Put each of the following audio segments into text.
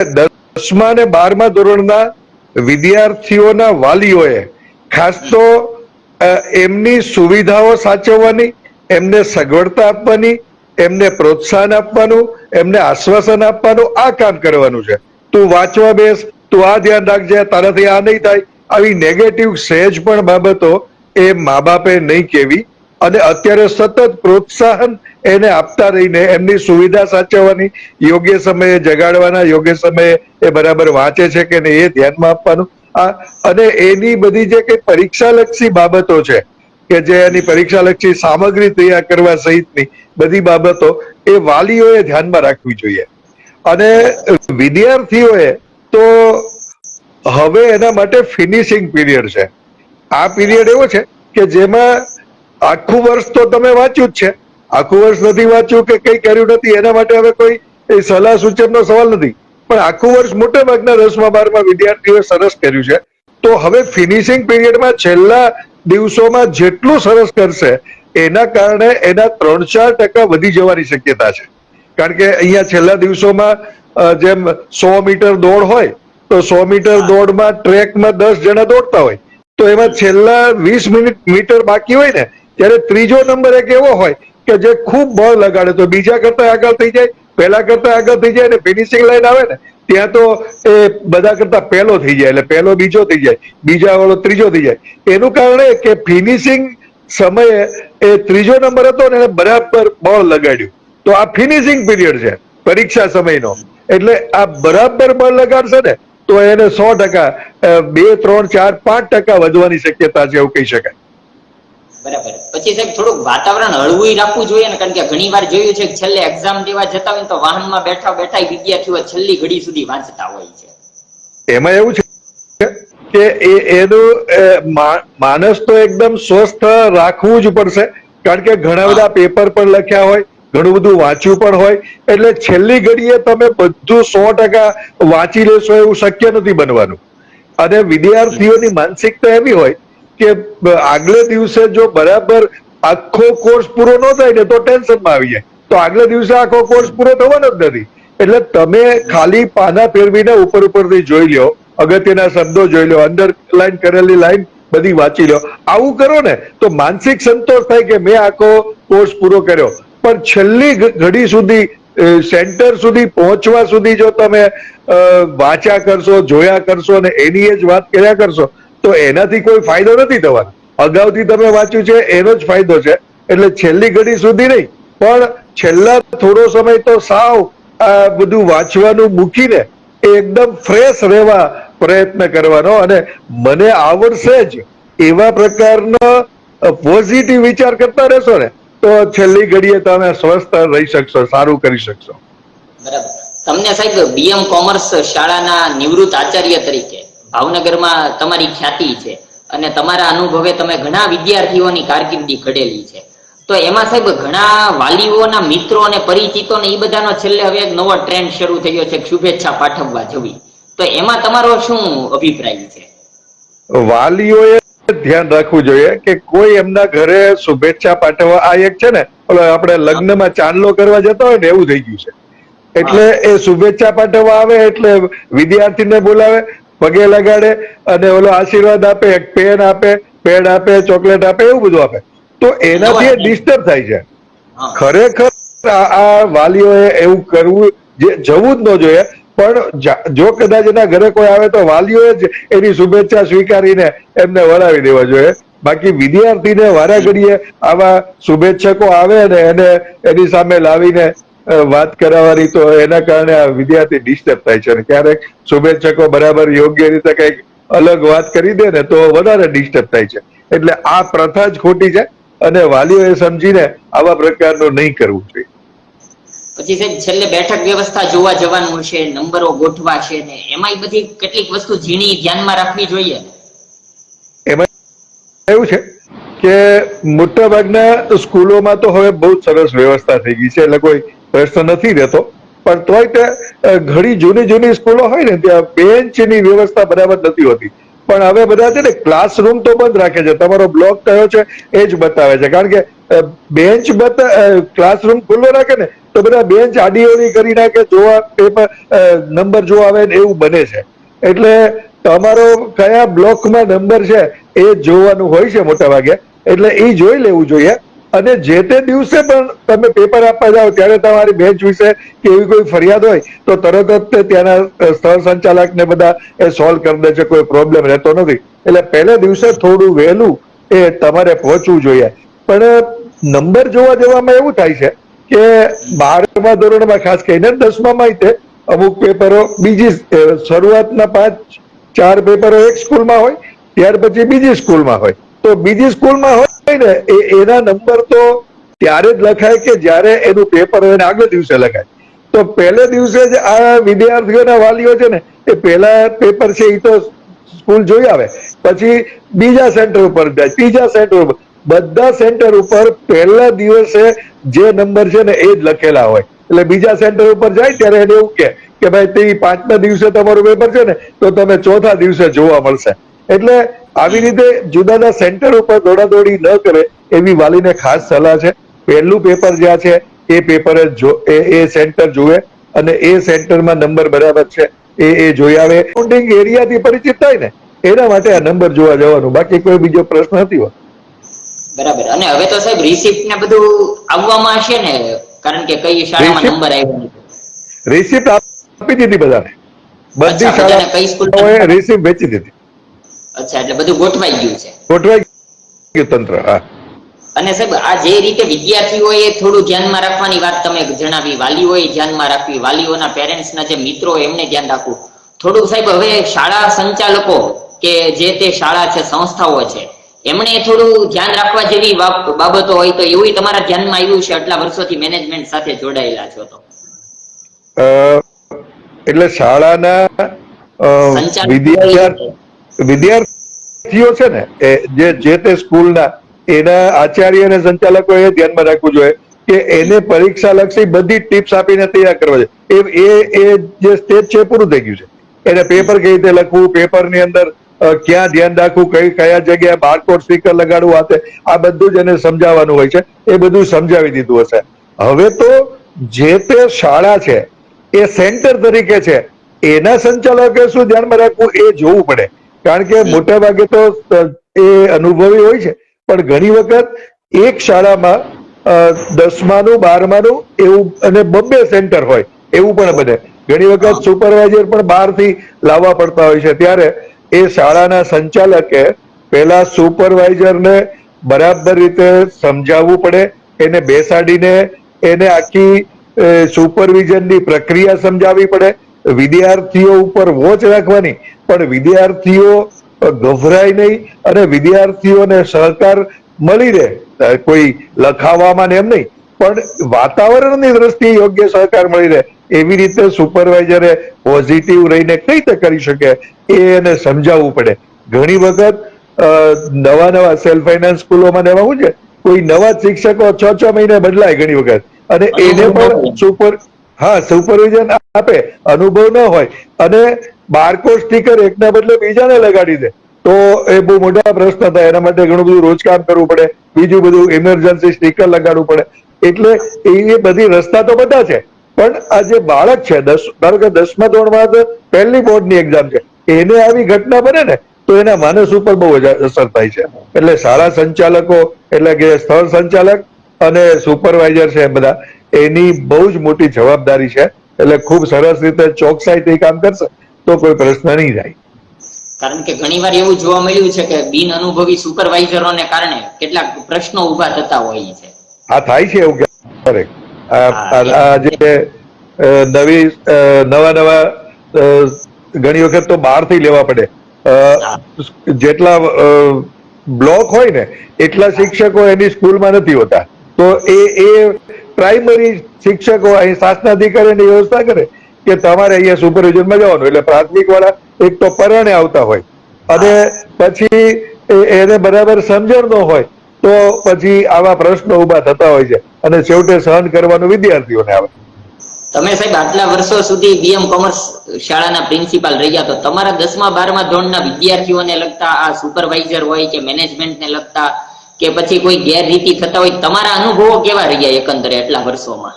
દસમા અને બારમા ધોરણના વિદ્યાર્થીઓના વાલીઓએ ખાસ તો એમની સુવિધાઓ સાચવવાની, એમને સગવડતા આપવાની, એમને પ્રોત્સાહન આપવાનું, એમને આશ્વાસન આપવાનું, આ કામ કરવાનું છે. તું વાંચવા બેસ, તું આ ધ્યાન રાખજે, તારાથી આ નહીં થાય. આવી નેગેટિવ સહેજ પણ બાબતો એ મા બાપે નહીં કેવી. અને અત્યારે સતત પ્રોત્સાહન એને આપતા રહીને એમની સુવિધા સાચવવાની યોગ્ય સમયે જગાડવાના, યોગ્ય સમયે એ બરાબર વાંચે છે કે નહીં એ ધ્યાનમાં આપવાનું. આ અને એની બધી જે કઈ પરીક્ષાલક્ષી બાબતો છે, કે જે એની પરીક્ષાલક્ષી સામગ્રી તૈયાર કરવા સહિતની બધી બાબતો, એ વાલીઓએ ધ્યાનમાં રાખવી જોઈએ. અને વિદ્યાર્થીઓએ તો હવે એના માટે ફિનિશિંગ પીરિયડ છે. આ પીરિયડ એવો છે કે જેમાં આખું વર્ષ તો તમે વાંચ્યું જ છે. આખું વર્ષ નથી વાંચ્યું કે કઈ કર્યું નથી એના માટે હવે કોઈ સલાહ સૂચનનો સવાલ નથી. પણ આખું વર્ષ મોટા ભાગના દસમા બારમાં વિદ્યાર્થીઓએ સરસ કર્યું છે. તો હવે ફિનિશિંગ પીરિયડમાં છેલ્લા દિવસોમાં જેટલું સરસ કરશે એના કારણે એના ત્રણ ચાર ટકા વધી જવાની શક્યતા છે. કારણ કે અહીંયા છેલ્લા દિવસોમાં જેમ સો મીટર દોડ હોય તો સો મીટર દોડમાં ટ્રેકમાં દસ જણા દોડતા હોય. તો એમાં છેલ્લા વીસ મિનિટ મીટર બાકી હોય ને ત્યારે ત્રીજો નંબર એક એવો હોય કે જે ખૂબ બળ લગાડે તો બીજા કરતા આગળ થઈ જાય, પહેલા કરતા આગળ થઈ જાય ને ફિનિશિંગ લાઈન આવે ને, ત્યાં તો એ બધા કરતા પહેલો થઈ જાય, એટલે પહેલો બીજો થઈ જાય, બીજા વાળો ત્રીજો થઈ જાય. એનું કારણ એ કે ફિનિશિંગ સમયે એ ત્રીજો નંબર હતો ને એને બરાબર બળ લગાડ્યું. તો આ ફિનિશિંગ પીરિયડ છે, પરીક્ષા સમયનો. એટલે આ બરાબર બળ લગાડશે ને, તો એને સો ટકા બે, ત્રણ, ચાર, પાંચ ટકા વધવાની શક્યતા છે એવું કહી શકાય. બરાબર. પછી સાહેબ થોડુંક વાતાવરણ હળવું રાખવું જોઈએ ને કારણ કે ઘણી વાર જોયું છે કે છેલ્લે એક્ઝામ દેવા જતા હોય તો વાહનમાં બેઠા બેઠા વિદ્યાર્થીઓ છેલ્લી ઘડી સુધી વાંચતા હોય છે. એમાં એવું છે કે એ એનું માણસ તો એકદમ સ્વસ્થ રાખવું જ પડશે. કારણ કે ઘણા બધા પેપર પણ લખ્યા હોય ઘણું બધું વાંચ્યું પણ હોય એટલે છેલ્લી ઘડીએ તમે બધું સો ટકા વાંચી લેશો એવું શક્ય નથી બનવાનું. અને વિદ્યાર્થીઓની માનસિકતા એવી હોય કે આગલે દિવસે જો બરાબર આખો કોર્સ પૂરો ન થાય ને તો ટેન્શનમાં આવી જાય તો આગલે દિવસે આખો કોર્સ પૂરો થવાનો જ નથી. એટલે તમે ખાલી પાના ફેરવીને ઉપર ઉપરથી જોઈ લ્યો, અગત્યના શબ્દો જોઈ લો અંદર લાઈન કરેલી લાઈન બધી વાંચી લો આવું કરો ને તો માનસિક સંતોષ થાય કે મેં આખો કોર્સ પૂરો કર્યો. પણ છેલ્લી ઘડી સુધી સેન્ટર સુધી પહોંચવા સુધી જો તમે વાંચ્યા કરશો, જોયા કરશો ને એની એ જ વાત કર્યા કરશો તો એનાથી કોઈ ફાયદો નથી થવાનો. અગાઉથી તમે વાંચ્યું છે, એનો જ ફાયદો છે. એટલે છેલ્લી ઘડી સુધી નહીં, પણ છેલ્લા થોડો સમય તો સાવ આ બધું વાંચવાનું મૂકીને એકદમ ફ્રેશ રહેવા પ્રયત્ન કરવાનો અને મને આવડશે જ એવા પ્રકારનો પોઝિટિવ વિચાર કરતા રહેશો ને, તો છેલ્લી ઘડીએ તમે સ્વસ્થ રહી શકશો, સારું કરી શકશો. બરાબર. તમને સાહેબ બીએમ કોમર્સ શાળાના નિવૃત્ત આચાર્ય તરીકે ભાવનગરમાં તમારી ખ્યાતિ છે અને તમારા અનુભવે તમે ઘણા વિદ્યાર્થીઓની કારકિર્દી ઘડેલી છે. તો એમાં સાહેબ ઘણા વાલીઓના મિત્રો અને પરિચિતો ને એ બધાનો છેલ્લે હવે એક નવો ટ્રેન્ડ શરૂ થયો છે શુભેચ્છા પાઠવવા જવી. તો એમાં તમારો શું અભિપ્રાય છે? વાલીઓએ ધ્યાન રાખવું જોઈએ કે કોઈ એમના ઘરે શુભેચ્છા પાઠવવા આ એક છે ને આપણે લગ્નમાં ચાંદલો કરવા જતો હોય ને એવું થઈ ગયું છે. એટલે એ શુભેચ્છા પાઠવવા આવે એટલે વિદ્યાર્થીને બોલાવે પગે લગાડે અને ઓલો આશીર્વાદ આપે એક પેન આપે પેડ આપે ચોકલેટ આપે એવું બધું આપે. તો એનાથી ડિસ્ટર્બ થાય. છે. ખરેખર આ વાલીઓએ એવું કરવું જે જવું જ ન જોઈએ પણ જો કદાચ એના ઘરે કોઈ આવે તો વાલીઓએ જ એની શુભેચ્છા સ્વીકારીને એમને વળાવી દેવા જોઈએ. બાકી વિદ્યાર્થીને વારા ઘડીએ આવા શુભેચ્છકો આવે ને એને એની સામે લાવીને વાત કરાવવાની તો એના કારણે આ વિદ્યાર્થી ડિસ્ટર્બ થાય છે અને ક્યારેક શુભેચ્છકો બરાબર યોગ્ય રીતે કંઈક અલગ વાત કરી દે ને તો વધારે ડિસ્ટર્બ થાય છે. એટલે આ પ્રથા જ ખોટી છે અને વાલીઓએ સમજીને આવા પ્રકારનું નહીં કરવું જોઈએ. પછી સાહેબ છેલ્લે બેઠક વ્યવસ્થા જોવા જવાનું છે નંબરો ગોઠવા છે ને એમાં બધી કેટલીક વસ્તુ ઝીણી ધ્યાનમાં રાખવી જોઈએ? એમાં એવું છે કે મોટા ભાગના સ્કૂલોમાં તો હવે બહુ સરસ વ્યવસ્થા થઈ ગઈ છે. એટલે કોઈ પ્રશ્ન નથી રહેતો. પણ તોય તે ઘણી જૂની જૂની સ્કૂલો હોય ને, ત્યાં બેન્ચની વ્યવસ્થા બરાબર નથી હોતી. પણ હવે બધા છે ને, ક્લાસરૂમ તો બંધ રાખે છે. તમારો બ્લોક કયો છે એ જ બતાવે છે. કારણ કે બેન્ચ ક્લાસરૂમ ખુલ્લો રાખે ને, તો બધા બેન્ચ આડીઓડી કરી નાખે, જોવા પેપર નંબર જોવા આવે ને એવું બને છે. એટલે તમારો કયા બ્લોકમાં નંબર છે એ જોવાનું હોય છે મોટા ભાગે એટલે એ જોઈ લેવું જોઈએ. અને જે તે દિવસે પણ તમે પેપર આપવા જાઓ, ત્યારે તમારી બેન્ચ વિશે કે એવી કોઈ ફરિયાદ હોય, તો તરત જ તે ત્યાંના સ્થળ સંચાલક ને બધા એ સોલ્વ કરી દે છે કોઈ પ્રોબ્લેમ રહેતો નથી. એટલે પહેલે દિવસે થોડું વહેલું એ તમારે પહોંચવું જોઈએ. પણ નંબર જોવા જવામાં એવું થાય છે કે બારમા ધોરણમાં, ખાસ કરીને દસમામાં તે અમુક પેપરો બીજી શરૂઆતના પાંચ, ચાર પેપરો એક સ્કૂલમાં હોય, ત્યાર પછી બીજી સ્કૂલમાં હોય. તો બીજી સ્કૂલમાં હોય ને એના નંબર તો ત્યારે જ લખાય કે જ્યારે એનું પેપર હોય આગલે દિવસે લખાય. તો પહેલે દિવસે જ આ વિદ્યાર્થીઓના વાલીઓ છે ને, એ પહેલા પેપર છે એ તો સ્કૂલ જોઈ આવે. પછી બીજા સેન્ટર ઉપર જાય, ત્રીજા સેન્ટર ઉપર. બધા સેન્ટર ઉપર પહેલા દિવસે જે નંબર છે ને એ જ લખેલા હોય. એટલે બીજા સેન્ટર ઉપર જાય ત્યારે એને એવું કે કે ભાઈ તે પાંચમા દિવસે તમારું પેપર છે ને, તો તમે ચોથા દિવસે જોવા મળશે. એટલે આવી રીતે જુદા જુદા સેન્ટર ઉપર દોડાદોડી ન કરે એવી વાલીને ખાસ સલાહ છે. પહેલું પેપર જ્યાં છે એ પેપર જ એ સેન્ટર જુએ અને એ સેન્ટરમાં નંબર બરાબર છે એ એ જોઈ આવે. એરિયા એરિયાથી પરિચિત થાય ને એના માટે આ નંબર જોવા જવાનું. બાકી કોઈ બીજો પ્રશ્ન નથી હોતો. બરાબર. અને હવે તો સાહેબ રિસિપ્ટ ને બધું આવવામાં હશે ને? કારણ કે કઈ શાળામાં નંબર આવ્યો રિસિપ્ટ આપી દીધી બધાને. બધી શાળા કઈ સ્કૂલ રિસિપ્ટ વેચી દીધી. અચ્છા એટલે બધું ગોઠવાઈ ગયું છે. ગોઠવાઈ ગયું તંત્ર હા. અને સાહેબ આ જે રીતે વિદ્યાર્થીઓએ થોડું ધ્યાનમાં રાખવાની વાત તમે જણાવી વાલીઓએ ધ્યાનમાં રાખવી વાલીઓના પેરેન્ટ્સના જે મિત્રો એમને ધ્યાન રાખવું. થોડું સાહેબ હવે શાળા સંચાલકો કે જે તે શાળા છે સંસ્થાઓ છે એમણે થોડું ધ્યાન રાખવા જેવી બાબતો હોય તો એવું તમારા ધ્યાનમાં આવ્યું છે? આટલા વર્ષોથી મેનેજમેન્ટ સાથે જોડાયેલા છો તો. એટલે શાળાના વિદ્યાર્થી વિદ્યાર્થીઓ છે ને, એ જે જે તે સ્કૂલના, એના આચાર્ય અને સંચાલકો એ ધ્યાનમાં રાખવું જોઈએ કે એને પરીક્ષા લક્ષી બધી ટિપ્સ આપીને તૈયાર કરવા જોઈએ. એ એ જે સ્ટેજ છે પૂરું થઈ ગયું છે. એને પેપર કઈ રીતે લખવું, પેપરની અંદર ક્યાં ધ્યાન રાખવું, કઈ, કયા જગ્યાએ બારકોડ સ્ટીકર લગાડવું તે આ બધું જ એને સમજાવવાનું હોય છે. એ બધું સમજાવી દીધું હશે. હવે તો જે તે શાળા છે, એ સેન્ટર તરીકે છે, એના સંચાલકે શું ધ્યાનમાં રાખવું, એ જોવું પડે. કારણ કે મોટા ભાગે તો એ અનુભવી હોય છે પણ ઘણી વખત એક શાળામાં દસમાનું બારમાનું એવું અને બબ્બે સેન્ટર હોય એવું પણ બને. ઘણી વખત સુપરવાઇઝર પણ બહારથી લાવવા પડતા હોય છે. ત્યારે એ શાળાના સંચાલકે પેલા સુપરવાઇઝરને બરાબર રીતે સમજાવવું પડે એને બેસાડીને એને આખી સુપરવિઝનની પ્રક્રિયા સમજાવવી પડે. વિદ્યાર્થીઓ ઉપર વોચ રાખવાની પણ વિદ્યાર્થીઓ ગભરાય નહીં અને વિદ્યાર્થીઓને સહકાર મળી રહે. કોઈ લખાવવામાં ને એમ નહીં પણ વાતાવરણની દ્રષ્ટિએ યોગ્ય સહકાર મળી રહે. એવી રીતે સુપરવાઇઝરે પોઝિટિવ રહીને કઈ રીતે કરી શકે એ એને સમજાવવું પડે. ઘણી વખત નવા નવા સેલ્ફ ફાઇનાન્સ સ્કૂલોમાં ને એમાં શું છે કોઈ નવા શિક્ષકો છ છ મહિને બદલાય ઘણી વખત. અને એને પણ સુપર હા સુપરવિઝન આપે. અનુભવ ન હોય. અને બારકોડ સ્ટીકર એકના બદલે બીજાને લગાડી દે. તો એ બહુ મોટા પ્રશ્ન થાય. એના માટે ઘણું બધું રોજકામ કરવું પડે. બીજું બધું ઇમરજન્સી સ્ટીકર લગાડવું પડે. એટલે એ બધી રસ્તા તો બધા છે. પણ આ જે બાળક છે, દસ, ધારો કે દસમા ધોરણમાં તો પહેલી બોર્ડની એક્ઝામ છે. એને આવી ઘટના બને ને, તો એના માનસ ઉપર બહુ અસર થાય છે. એટલે શાળા સંચાલકો, એટલે કે સ્થળ સંચાલક અને સુપરવાઇઝર છે બધા, એની બહુ જ મોટી જવાબદારી છે. એટલે ખૂબ સરસ રીતે ચોકસાઈથી કામ કરશે. તો કોઈ પ્રશ્ન નહીં થાય. કારણ કે ઘણીવાર એવું જોવા મળ્યું છે કે બિન અનુભવી સુપરવાઇઝરોને કારણે કેટલાક પ્રશ્નો ઊભા થતા હોય છે. આ થાય છે એવું ક્યારેક. આ આ- આ જે અ, નવી નવા નવા ઘણી વખત તો બહારથી લેવા પડે. જેટલા બ્લોક હોય ને એટલા શિક્ષકો એની સ્કૂલમાં નથી હોતા. તો એ એ પ્રાઇમરી શિક્ષકો અહીં શાસનાધિકારીની વ્યવસ્થા કરે કે તમારે અહીંયા સુપરવિઝનમાં જવાનું એટલે પ્રાથમિક વાળા એક તો પરણે આવતા હોય. અને પછી એને બરાબર સમજણ ન હોય તો પછી આવા પ્રશ્નો ઊભા થતા હોય છે. અને છેવટે સહન કરવાનું વિદ્યાર્થીઓને આવે. તમે સાહેબ આટલા વર્ષો સુધી બીએમ કોમર્સ શાળાના પ્રિન્સિપાલ રહ્યા તો તમારા દસમા બારમા ધોરણના વિદ્યાર્થીઓને લગતા આ સુપરવાઇઝર હોય કે મેનેજમેન્ટને લગતા કે પછી કોઈ ગેરરીતિ થતા હોય તમારા અનુભવો કેવા રહ્યા એકંદરે એટલા વર્ષોમાં?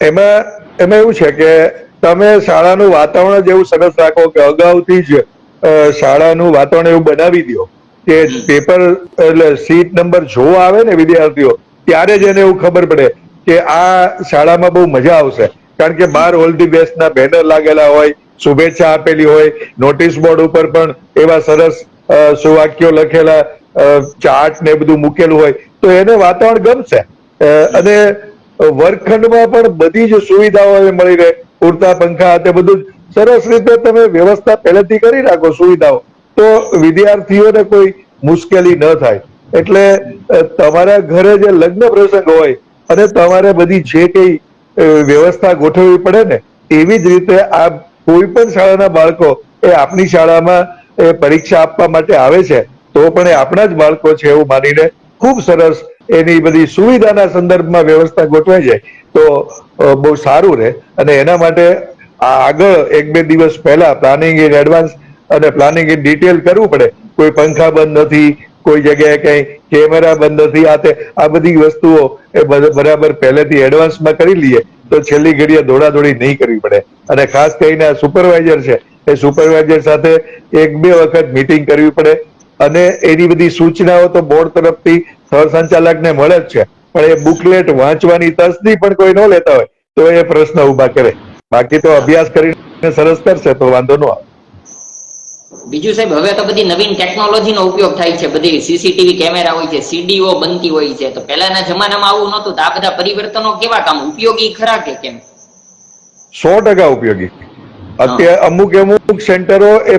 એમાં એમાં એવું છે કે તમે શાળાનું વાતાવરણ જ એવું સરસ રાખો કે અગાઉથી જ શાળાનું વાતાવરણ એવું બનાવી દો કે પેપર એટલે સીટ નંબર જોવા આવે ને વિદ્યાર્થીઓ ત્યારે જ એને એવું ખબર પડે કે આ શાળામાં બહુ મજા આવશે. કારણ કે બાર ઓલ ધી બેસ્ટ ના બેનર લાગેલા હોય શુભેચ્છા આપેલી હોય નોટિસ બોર્ડ ઉપર પણ એવા સરસ સુવાક્યો લખેલા ચાર્ટ ને બધું મૂકેલું હોય તો એને વાતાવરણ ગમશે. અને વર્ગખંડમાં પણ બધી જ સુવિધાઓ મળી રહે. પૂરતા પંખા તે બધું સરસ રીતે તમે વ્યવસ્થા પહેલેથી કરી રાખો સુવિધાઓ. તો વિદ્યાર્થીઓને કોઈ મુશ્કેલી ન થાય. એટલે તમારા ઘરે જે લગ્ન પ્રસંગ હોય અને તમારે બધી જે કઈ વ્યવસ્થા ગોઠવવી પડે ને, એવી જ રીતે આ કોઈ પણ શાળાના બાળકો એ આપણી શાળામાં એ પરીક્ષા આપવા માટે આવે છે, તો પણ એ આપણા જ બાળકો છે એવું માનીને ખૂબ સરસ એની બધી સુવિધાના સંદર્ભમાં વ્યવસ્થા ગોઠવાઈ જાય તો બહુ સારું રહે. અને એના માટે આ આગળ એક બે દિવસ પહેલા પ્લાનિંગ ઇન એડવાન્સ અને પ્લાનિંગ ઇન ડિટેલ કરવું પડે. કોઈ પંખા બંધ નથી, કોઈ જગ્યાએ કઈ કેમેરા બંધ નથી. આ તે, આ બધી વસ્તુઓ એ બરાબર પહેલેથી એડવાન્સમાં કરી લઈએ તો છેલ્લી ઘડીએ દોડાદોડી નહીં કરવી પડે. અને ખાસ કરીને આ સુપરવાઇઝર છે, એ સુપરવાઇઝર સાથે એક બે વખત મીટિંગ કરવી પડે. અને એની બધી સૂચનાઓ તો બોર્ડ તરફથી સંચાલકને મળે જ છે. પણ એ બુકલેટ વાંચવાની તસદી પણ કોઈ ન લેતા હોય તો એ પ્રશ્ન ઊભા કરે. બાકી તો અભ્યાસ કરીને સરસ કરશે તો વાંધો ન આવે. બીજું સાહેબ હવે તો બધી નવીન ટેકનોલોજીનો ઉપયોગ થાય છે. બધી સીસીટીવી કેમેરા હોય છે સીડીઓ બનતી હોય છે. તો પહેલાના જમાનામાં આવું નહોતું. તો આ બધા પરિવર્તનો કેવા કામ? ઉપયોગી ખરા કે કેમ? સો ટકા ઉપયોગી. અત્યારે અમુક અમુક સેન્ટરો એ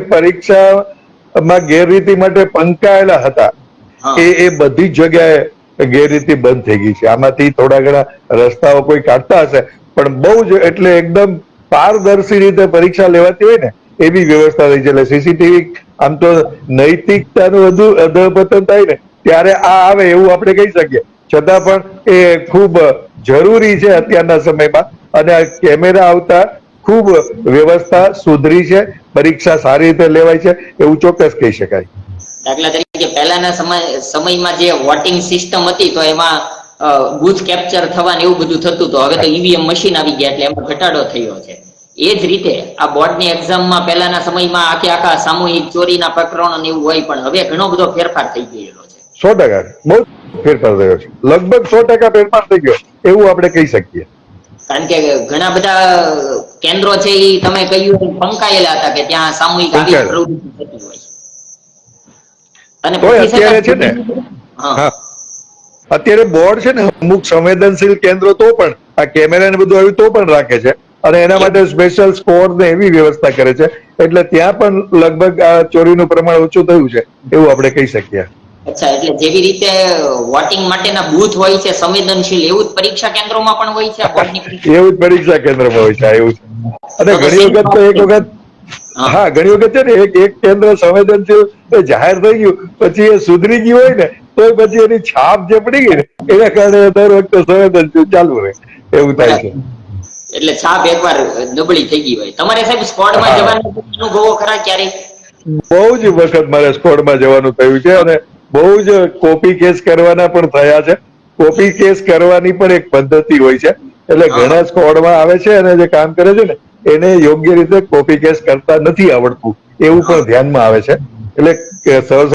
પરીક્ષામાં ગેરરીતિ માટે પંકાયેલા હતા. એ એ બધી જગ્યાએ ગેરરીતિ બંધ થઈ ગઈ છે. આમાંથી થોડા ઘણા રસ્તાઓ કોઈ કાઢતા હશે પણ બહુ જ એટલે એકદમ પારદર્શી રીતે પરીક્ષા લેવાતી હોય ને એવી વ્યવસ્થા થઈ છે. એટલે સીસીટીવી આમ તો નૈતિકતાનું વધુ અધપતન થાય ને ત્યારે આ આવે એવું આપણે કહી શકીએ. છતાં પણ એ ખૂબ જરૂરી છે અત્યારના સમયમાં. અને કેમેરા આવતા ખૂબ વ્યવસ્થા સુધરી છે પરીક્ષા સારી રીતે લેવાય છે એવું ચોક્કસ કહી શકાય. દાખલા તરીકે પહેલાના સમય સમયમાં જે વોટિંગ સિસ્ટમ હતી તો એમાં બુથ કેપ્ચર થવાનું એવું બધું થતું તો હવે તો ઈવીએમ મશીન આવી ગયા એટલે એમાં ઘટાડો થયો છે. એ જ રીતે આ બોર્ડની એક્ઝામમાં પહેલાના સમયમાં આખે આખા સામૂહિક ચોરીના પ્રકરણો ને એવું હોય પણ હવે ઘણો બધો ફેરફાર થઈ ગયેલો છે. સો ટકા. બહુ ફેરફાર થયો છે. લગભગ સો ટકા ફેરફાર થઈ ગયો. એવું આપણે કહી શકીએ. કારણ કે ઘણા બધા કેન્દ્રો છે એ તમે કહ્યું પંકાયેલા હતા કે ત્યાં સામૂહિક આવી પ્રવૃત્તિ થતી હોય અને અત્યારે છે ને? હા. અત્યારે બોર્ડ છે ને અમુક સંવેદનશીલ કેન્દ્રો તો પણ આ કેમેરા ને બધું આવ્યું તો પણ રાખે છે. અને એના માટે સ્પેશિયલ સ્કોર ને એવી વ્યવસ્થા કરે છે. એટલે ત્યાં પણ લગભગ આ ચોરીનું પ્રમાણ ઓછું થયું છે એવું આપણે કહી શકીએ. અચ્છા એટલે જેવી રીતે વોટિંગ માટેના બૂથ હોય છે સંવેદનશીલ એવું જ પરીક્ષા કેન્દ્રોમાં પણ હોય છે એવું જ પરીક્ષા કેન્દ્રમાં હોય છે એવું છે અને ઘણી વખત તો એક વખત હા. ઘણી વખત છે ને એક એક કેન્દ્ર સંવેદનશીલ જાહેર થઈ ગયું પછી એ સુધરી ગયું હોય ને તો પછી એની છાપ જે પડી ગઈ ને એના કારણે દર વખતે સંવેદનશીલ ચાલુ રહે એવું થાય છે. એટલે છાપ એકવાર નબળી થઈ ગઈ હોય. તમારે સાહેબ સ્કોડમાં. જવાના અનુભવો ખરા ક્યારેય? બહુ જ વખત મારે સ્કોડમાં જવાનું થયું છે અને બહુ જ કોપી કેસ કરવાના પણ થયા છે. કોપી કેસ કરવાની પણ એક પદ્ધતિ હોય છે. એટલે ઘણા સ્કોડમાં આવે છે અને જે કામ કરે છે ને એને યોગ્ય રીતે કોપી કેસ કરતા નથી આવડતું. એવું પણ ધ્યાનમાં આવે છે. એટલે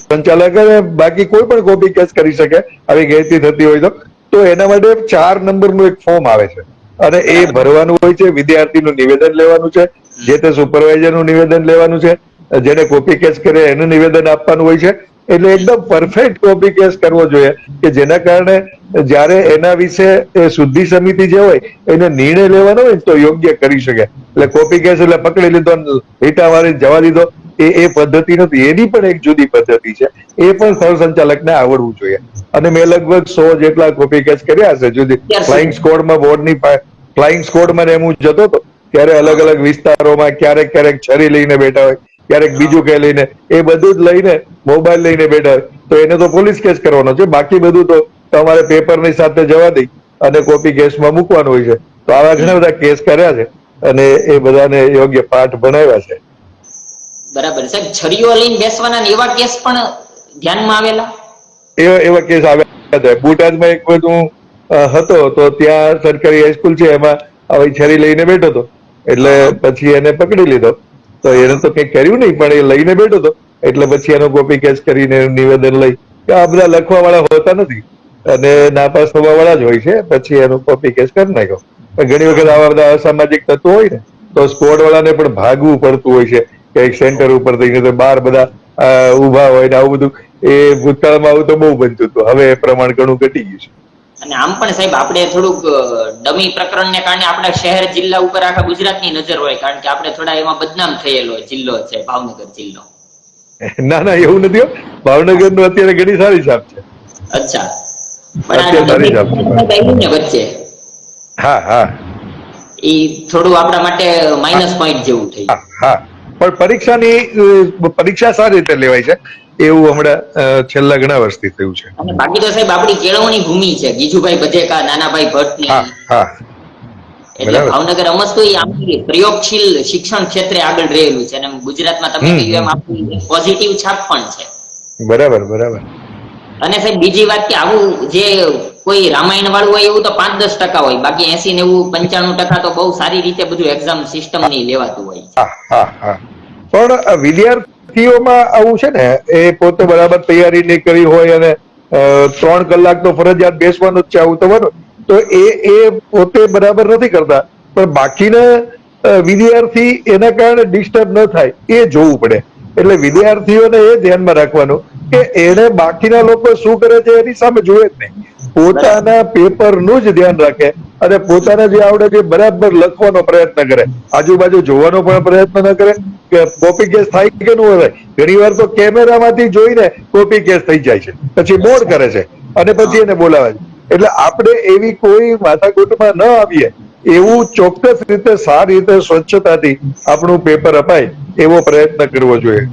સંચાલક બાકી કોઈ પણ કોપી કેસ કરી શકે આવી ગેરતી થતી હોય તો. તો એના માટે ચાર નંબરનું એક ફોર્મ આવે છે. અને એ ભરવાનું હોય છે વિદ્યાર્થીનું નિવેદન લેવાનું છે જે તે સુપરવાઇઝરનું નિવેદન લેવાનું છે જેને કોપી કેસ કરે એનું નિવેદન આપવાનું હોય છે. એટલે એકદમ પરફેક્ટ કોપી કેસ કરવો જોઈએ કે જેના કારણે જ્યારે એના વિશે એ શુદ્ધિ સમિતિ જે હોય એને નિર્ણય લેવાનો હોય તો યોગ્ય કરી શકે. એટલે કોપી કેસ એટલે પકડી લીધો લીટા મારી જવા દીધો. એ એ પદ્ધતિ નથી. એની પણ એક જુદી પદ્ધતિ છે. એ પણ સ્થળ સંચાલકને આવડવું જોઈએ. અને મેં લગભગ સો જેટલા કોપી કેસ કર્યા હશે જુદી ફ્લાઇંગ સ્કોડમાં બોર્ડની ફ્લાઇંગ સ્કોડમાં હું જતો હતો ત્યારે અલગ અલગ વિસ્તારોમાં ક્યારેક ક્યારેક છરી લઈને બેઠા હોય. ક્યારેક બીજું કઈ લઈને એ બધું જ લઈને મોબાઈલ લઈને બેઠા તો એને તો પોલીસ કેસ કરવાનો છે. બાકી બધું તો તમારે પેપરની સાથે જવા દઈ અને કોપી કેસમાં મૂકવાનું હોય છે. તો આવા ઘણા બધા કેસ કર્યા છે અને એ બધાને યોગ્ય પાઠ ભણાવ્યા છે. બરાબર સાહેબ છરીઓ લઈને બેસવાના એવા કેસ પણ ધ્યાનમાં આવેલા? એવા એવા કેસ આવ્યા હતા બોટાદમાં એક વખત હું હતો તો ત્યાં સરકારી હાઈસ્કૂલ છે એમાં આવી છરી લઈને બેઠો હતો. એટલે પછી એને પકડી લીધો. તો એને તો કઈ કર્યું નહીં, પણ એ લઈને બેઠો હતો. એટલે પછી એનો કોપી કેચ કરીને નિવેદન લઈ કે આ બધા લખવા વાળા હોતા નથી. અને નાપાસ થવા વાળા જ હોય છે. પછી એનો કોપી કેસ કરી નાખ્યો. પણ ઘણી વખત આવા બધા અસામાજિક તત્વો હોય ને, તો સ્કોડ વાળાને પણ ભાગવું પડતું હોય છે કે સેન્ટર ઉપર થઈને તો બાર બધા ઊભા હોય ને આવું બધું. એ ભૂતકાળમાં આવું તો બહુ બનતું હતું. હવે એ પ્રમાણ ઘણું ઘટી ગયું છે. અને આમ પણ સાહેબ આપણે થોડુંક ડમી પ્રકરણને કારણે આપણા શહેર જિલ્લા ઉપર આખા ગુજરાતની નજર હોય કારણ કે આપણે થોડા એમાં બદનામ થયેલો જિલ્લો છે ભાવનગર જિલ્લો. ના ના એવું નથી ભાવનગરનું અત્યારે ઘણી સારી છાપ છે. અચ્છા. સારી છે. વચ્ચે. હા હા. ઈ થોડું આપણા માટે માઇનસ પોઈન્ટ જેવું થઈ હા પણ પરીક્ષાની પરીક્ષા સારી રીતે લેવાય છે. એવું હમણાં છેલ્લા ઘણા વર્ષથી થયું છે. અને બાકી તો સાહેબ આપણી કેળવણી ભૂમિ છે. ગીજુભાઈ બધેકા નાનાભાઈ ભટ્ટની. હા હા. એટલે ભાવનગર અમસ્તુ ઈ આમ પ્રયોગશીલ શિક્ષણ ક્ષેત્રે આગળ રહેલું છે. અને ગુજરાતમાં તમે કહ્યું એમ આપણી પોઝિટિવ છાપ પણ છે. બરાબર બરાબર. અને સાહેબ બીજી વાત કે આવું જે કોઈ રામાયણ વાળું હોય એવું તો પાંચ દસ ટકા હોય. બાકી એસી નેવું પંચાણું ટકા તો બહુ સારી રીતે બધું એક્ઝામ સિસ્ટમની લેવાતું હોય પણ અ, વિદ્યાર્થીઓમાં આવું છે ને, એ પોતે બરાબર તૈયારી નહીં કરી હોય અને ત્રણ કલાક તો ફરજિયાત બેસવાનું જ છે આવું તો બરો તો એ એ પોતે બરાબર નથી કરતા. પણ બાકીના વિદ્યાર્થી એના કારણે ડિસ્ટર્બ ન થાય, એ જોવું પડે. એટલે વિદ્યાર્થીઓને એ ધ્યાનમાં રાખવાનું કે એને બાકીના લોકો શું કરે છે એની સામે જોવે જ નહીં. પોતાના પેપરનું જ ધ્યાન રાખે અને પોતાને જે આવડે છે બરાબર લખવાનો પ્રયત્ન કરે. આજુબાજુ જોવાનો પણ પ્રયત્ન ન કરે. કોપી કેસ થાય કે ન હોય ઘણી વાર તો કેમેરામાંથી જોઈને કોપી કેસ થઈ જાય છે. પછી બોર કરે છે અને પછી એને બોલાવે છે. એટલે આપણે એવી કોઈ માથાકૂટમાં ન આવીએ. એવું ચોક્કસ રીતે સારી રીતે સ્વચ્છતાથી આપણું પેપર અપાય એવો પ્રયત્ન કરવો જોઈએ.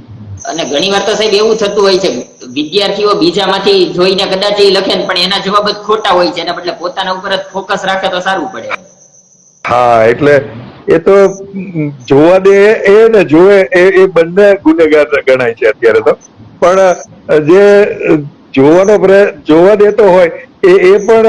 અને ઘણી વાર તો સાહેબ એવું થતું હોય છે વિદ્યાર્થીઓ બીજામાંથી જોઈને કદાચ એ લખે પણ એના જવાબ જ ખોટા હોય છે એના બદલે પોતાના ઉપર જ ફોકસ રાખે તો સારું પડે. હા એટલે એ તો જોવા દે એ ને જોવે એ એ બંને ગુનેગાર ગણાય છે અત્યારે તો. પણ જે જોવાનો જોવા દેતો હોય, એ એ પણ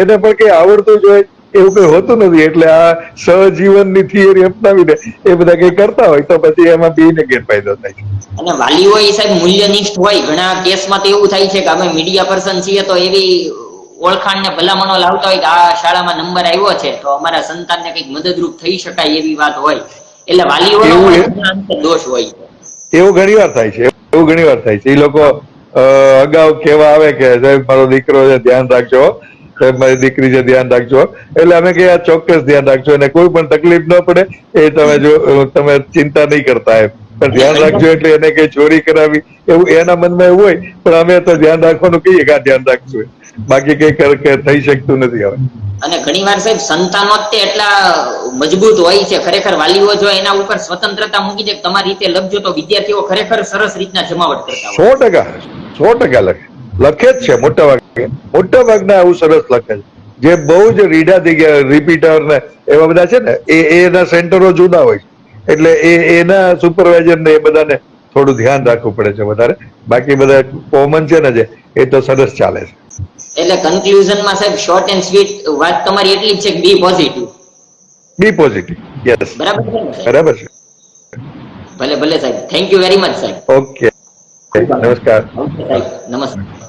એને પણ કઈ આવડતું જ હોય, એવું કઈ હોતું નથી. એટલે આ સહજીવનની થિયરી અપનાવીને એ બધા કઈ કરતા હોય, તો પછી એમાં બેને ગેરફાયદો થાય અને વાલીઓ એ સાહેબ મૂલ્યનિષ્ઠ હોય. ઘણા કેસમાં તો એવું થાય છે કે અમે મીડિયા પર્સન છીએ તો એવી ઓળખાણ ને ભલામણો લાવતા હોય કે આ શાળામાં નંબર આવ્યો છે તો અમારા સંતાનને કંઈક મદદરૂપ થઈ શકાય એવી વાત હોય. એટલે વાલીઓ દોષ હોય એવું ઘણી વાર થાય છે એવું ઘણી વાર થાય છે. એ લોકો અગાઉ કેવા આવે કે સાહેબ મારો દીકરો છે ધ્યાન રાખજો. સાહેબ મારી દીકરી છે ધ્યાન રાખજો. એટલે અમે કે આ ચોક્કસ ધ્યાન રાખજો. અને કોઈ પણ તકલીફ ન પડે એ તમે જો તમે ચિંતા નહીં કરતા એમ. પણ ધ્યાન રાખજો એટલે એને કઈ ચોરી કરાવી એવું એના મનમાં એવું હોય પણ અમે તો ધ્યાન રાખવાનું કહીએ કે આ ધ્યાન રાખજો બાકી કઈ થઈ શકતું નથી હવે. અને ઘણી વાર સાહેબ સંતાનો જ તે એટલા મજબૂત હોય છે ખરેખર વાલીઓ જો એના ઉપર સ્વતંત્રતા મૂકી દે તમારી રીતે લખજો તો વિદ્યાર્થીઓ ખરેખર સરસ રીતના જમાવટ કરતા સો ટકા સો ટકા લખે. લખે જ છે મોટા ભાગે. મોટા ભાગના આવું સરસ લખે છે. જે બહુ જ રીડા થઈ ગયા રિપીટર ને એવા બધા છે ને એ એના સેન્ટરો જુદા હોય એટલે એ એના સુપરવાઇઝર ને એ બધાને થોડું ધ્યાન રાખવું પડે છે વધારે. બાકી બધા કોમન છે ને જે એ તો સરસ ચાલે છે. એટલે કન્ક્લુઝનમાં સાહેબ શોર્ટ એન્ડ સ્વીટ વાત તમારી એટલી જ છે કે B positive B positive yes બરાબર છે બરાબર છે. ભલે ભલે સાહેબ. થેન્ક યુ વેરી મચ સાહેબ. ઓકે નમસ્કાર. નમસ્કાર.